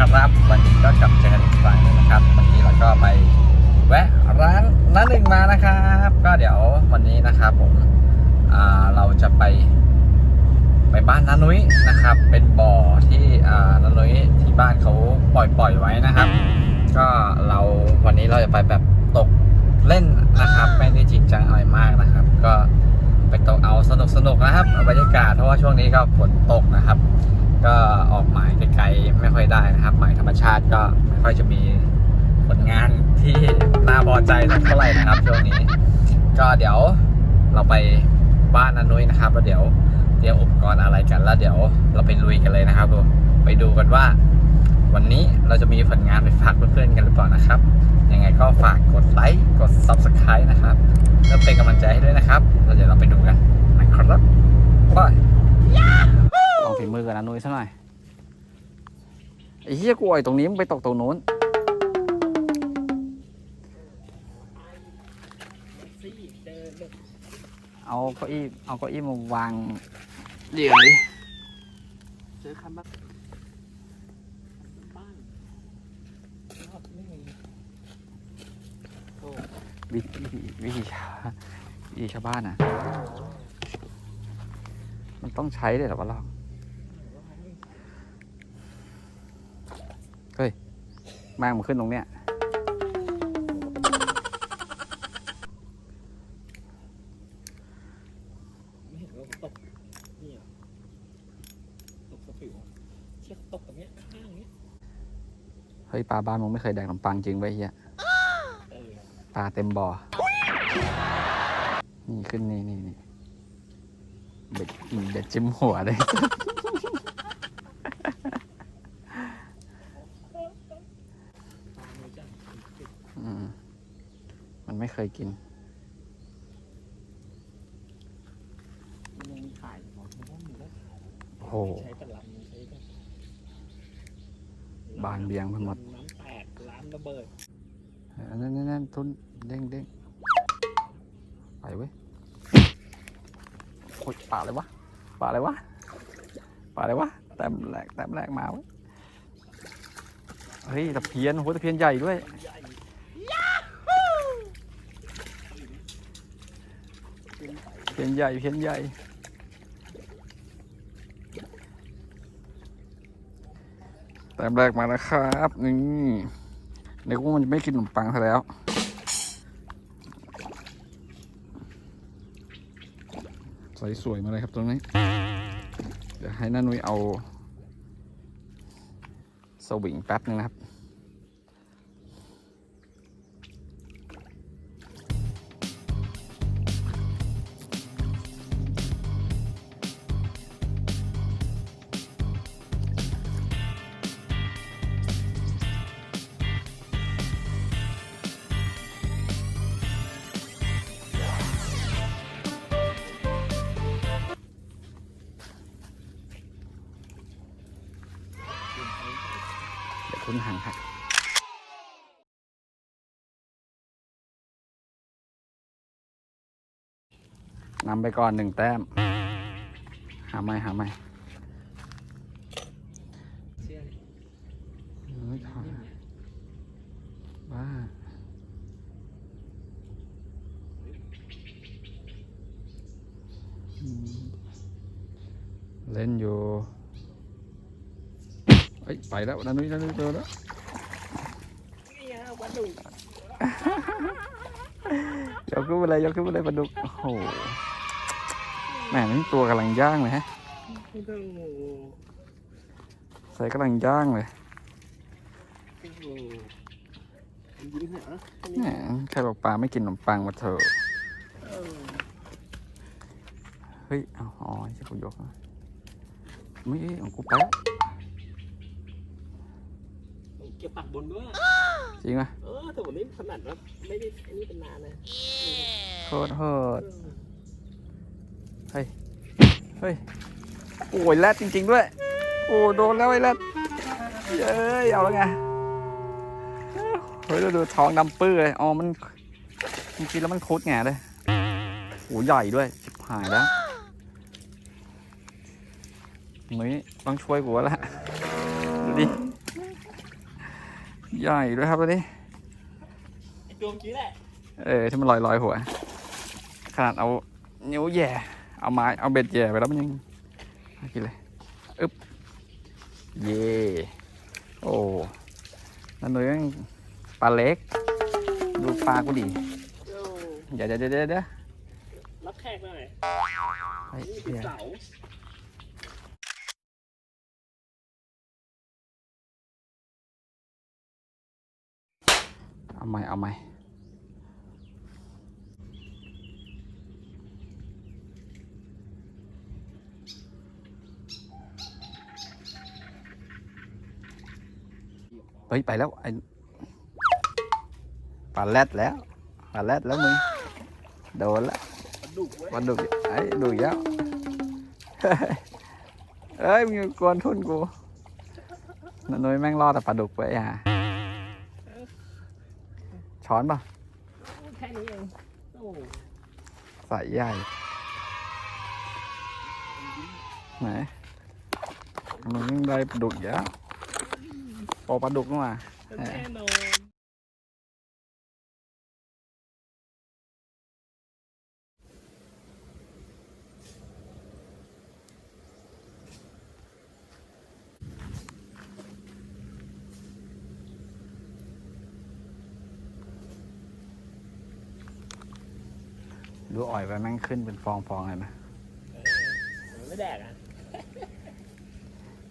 ครับ วันนี้ก็กลับเจอกันอีกครั้งหนึงนะครับวันนี้เราก็ไปแวะร้านน้าหนึ่งมานะครับ ก็เดี๋ยววันนี้นะครับผมเราจะไปไปบ้านนานุ้ยนะครับ เป็นบ่อที่อ่านานุ้ยที่บ้านเขาปล่อยปล่อยไว้นะครับ ก็เราวันนี้เราจะไปแบบตกเล่นนะครับ ไม่ได้จริงจังอะไรมากนะครับ ก็ไปตกเอาสนุกสนุกนะครับบรรยากาศเพราะว่าช่วงนี้ก็ฝนตกนะครับ ก็ออกหมายไกลๆไม่ค่อยได้นะครับ หมายธรรมชาติก็ไม่ค่อยจะมีผลงานที่น่าพอใจสักเท่าไหร่นะครับช่วงนี้ ก็เดี๋ยวเราไปบ้านนานุ้ยนะครับแล้วเดี๋ยวเตรียมอุปกรณ์อะไรกัน แล้วเดี๋ยวเราไปลุยกันเลยนะครับไปดูกันว่า วันนี้เราจะมีผลงานไปฝากเพื่อนๆกันหรือเปล่านะครับ ยังไงก็ฝากกดไลค์กด Subscribe นะครับเพื่อเป็นกำลังใจให้ด้วยนะครับแล้วเดี๋ยวเราไปดูกันนะครับ องฝีมือกันนะนุ้ยซะหน่อยไอ้เหี้ยกูอ่อยตรงนี้มึงไปตกตรงนู้นเอาเก้าอี้เอาเก้าอี้มาวางเดี๋ยวดิเจอคำว่าบ้านรอบไม่มีโอ้วิธีวิธีชาววิธีชาวบ้านอะ มันต้องใช้เลยเหรอวะลอกเฮ้ย แมงมาขึ้นตรงเนี้ยไม่เห็นว่าตกนี่เหรอตกสปิวเชือกตกตรงเนี้ยข้างเนี้ยเฮ้ยปลาบ้านมึงไม่เคยแดกขนมปังจริงไว้ยเฮียเออปลาเต็มบ่อนี่ขึ้นนี่นี่นี่เด็ดเด็ดจิ้มหัวเลย ตามเลยจ้ะ อืมมันไม่ เคยกินมันยังมีขายอยู่เพราะว่ามันได้ขายโอ้โห ใช้แต่ลำใช้แต่บานเบียงไปหมด น้ำแตกร้านระเบิดนั่นนั่นนั่นทุนเด้งเด้งไปเว้ยโอ้ยป่าเลยวะป่าเลยวะป่าเลยวะแต้มแรกแต้มแรกมาเว้ยเฮ้ยตะเพียนโหตะเพียนใหญ่ด้วย ใหญ่ พียนใหญ่เพียนใหญ่ แต้มแรกมาแล้วครับนี่ในกูมันไม่กินขนมปังซะแล้วสวยสวยมาเลยครับตรงนี้ เดี๋ยวให้น้านุ้ยเอาสวิงแป๊บนึงนะครับ คุณหันหักนำไปก่อนหนึ่งแต้ม หาไม่หาไม่เชื่อเฮ้ยถอยบ้าเล่นอยู่ เฮ้ยไปแล้วนันนุ้ยนันนุ้ยเจอแล้วนี่ฮะวัดดุยกขึ้นไปเลยยกขึ้นไปเลยปลาดุกโอ้โหแหมนี่ตัวกำลังย่างเลยฮะโอ้โหใส่กำลังย่างเลยโอ้โหมันยิ้มเหรอแหมใครบอกปลาไม่กินขนมปังมาเถอะเออเฮ้ยเอาอ๋อจะกูยกนะไม่เอ้ยของกูไปแล้ว เก็บปากบนด้วยจริงไหมเออแต่วันนี้ขนาดว่าไม่ได้อันนี้เป็นนานนะโคตรโหดเฮ้ยเฮ้ยโอ้ยแรดจริง ๆ ด้วย โอ้โดนแล้วไอ้แรดเย้ยเอาแล้วไงเฮ้ยดูดูท้องดำปื้อเลยอ๋อมันจริงๆแล้วมันคุดแง่เลยโอ้ใหญ่ด้วยชิบหายแล้วนุ้ยต้องช่วยกูแล้วล่ะดูดิ ใหญ่ด้วยครับตัวนี้ไอตัวเมื่อกี้แหละเออที่มันลอยลอยๆหัว ขนาดเอานิ้วแหย่ เอาไม้เอาเบ็ดแหย่ไปแล้วมันยังน่ากินเลยอึ๊บเย่โอ้นั่นเลยงปลาเล็ก ดูปลากูดิโอ้เดี๋ยวเดี๋ยวเดี๋ยวเดี๋ยวรับแขกหน่อยเฮ้ยนี่ติดเดี๋ยว เอาใหม่เอาใหม่เฮ้ยไปแล้วไอ้ปลาแรดแล้วปลาแรดแล้วมึงโดนละปลาดุกเว้ยวันดุไอ้ดุกแล้วเอ้ยมึงกวนทุนกูนันนุ้ยแม่งรอดแต่ปลาดุกไปอะ ช้อนป่ะแค่นี้เองโอ้ใส่ใหญ่ ไหนมึงได้ปลาดุกเยอะพอปลาดุกนู่นมาแน่นอน ดูอ่อยไปแม่งขึ้นเป็นฟองฟองเลยนะไม่แดกอะ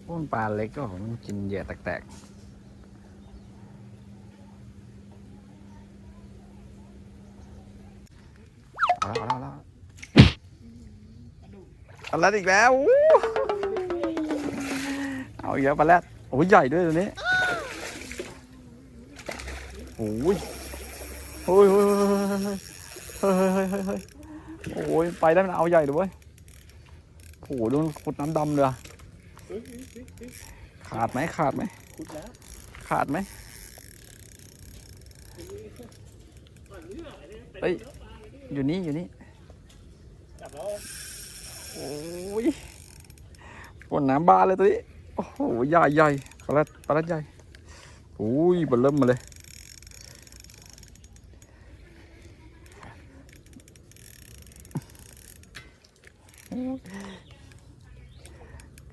พวกมันปลาเล็กก็มันกินเหยื่อแตกๆเอาแล้วเอาแล้วเอาแล้วปลาแรดอีกแล้วอู้เอาอีกแล้วปลาแรดโอ้ยใหญ่ด้วยตัวนี้โอ้ยโอ้ยโอ้ยเฮ้ย โอ้ยไปได้มันเอาใหญ่เลยเว้ยโอ้โหโดนขุดน้ำดำเลยขาดไหมขาดไหมขาดไหมเฮ้ยอยู่นี่อยู่นี่โอ้ยปนน้ำบานเลยตัวนี้ โอ้โหใหญ่ใหญ่ปลาลัดปลาดใหญ่โอ้ยเบนเริ่มมาเลย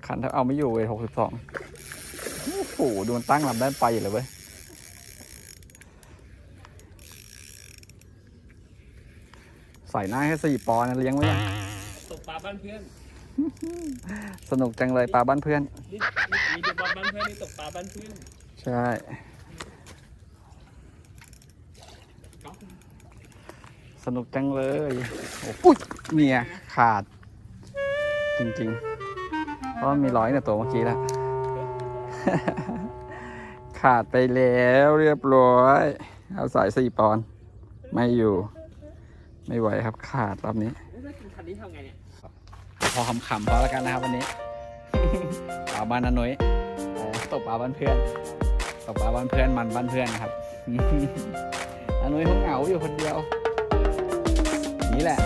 ขันถ้าเอาไม่อยู่เว้ยหกสิบสองโอ้โหดูมันตั้งลำด้านไปอยู่เลยเว้ยใส่หน้าแค่สี่ปอนด์นะเลี้ยงไว้ยังตกปลาบ้านเพื่อน สนุกจังเลยปลาบ้านเพื่อน นี่นี่มีเดบอลบ้านเพื่อนนี่ตกปลาบ้านเพื่อนใช่ ก๊อฟสนุกจังเลย โอ้ปุ๊ยเนี่ยขาด จริงๆ เพราะมีร้อยในตัวเมื่อกี้แล้ว ขาดไปแล้วเรียบร้อย เอาสายสี่ปอน ไม่อยู่ ไม่ไหวครับขาดรอบนี้ถ้ากินคันนี้ทำไงเนี่ยพอขำๆพอแล้วกันนะครับวันนี้ปลาบ้านนานุ้ยเออตกปลาบ้านเพื่อนตกปลาบ้านเพื่อนมันบ้านเพื่อนนะครับนานุยเขาเหงาอยู่คนเดียว นี่แหละ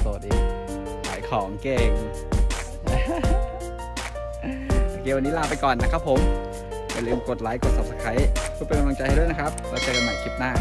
โสดๆอี ของเก่ง โอเค วันนี้ลาไปก่อนนะครับผม อย่าลืมกดไลค์ กด subscribe เพื่อเป็นกำลังใจให้ด้วยนะครับแล้วเจอกันใหม่คลิปหน้า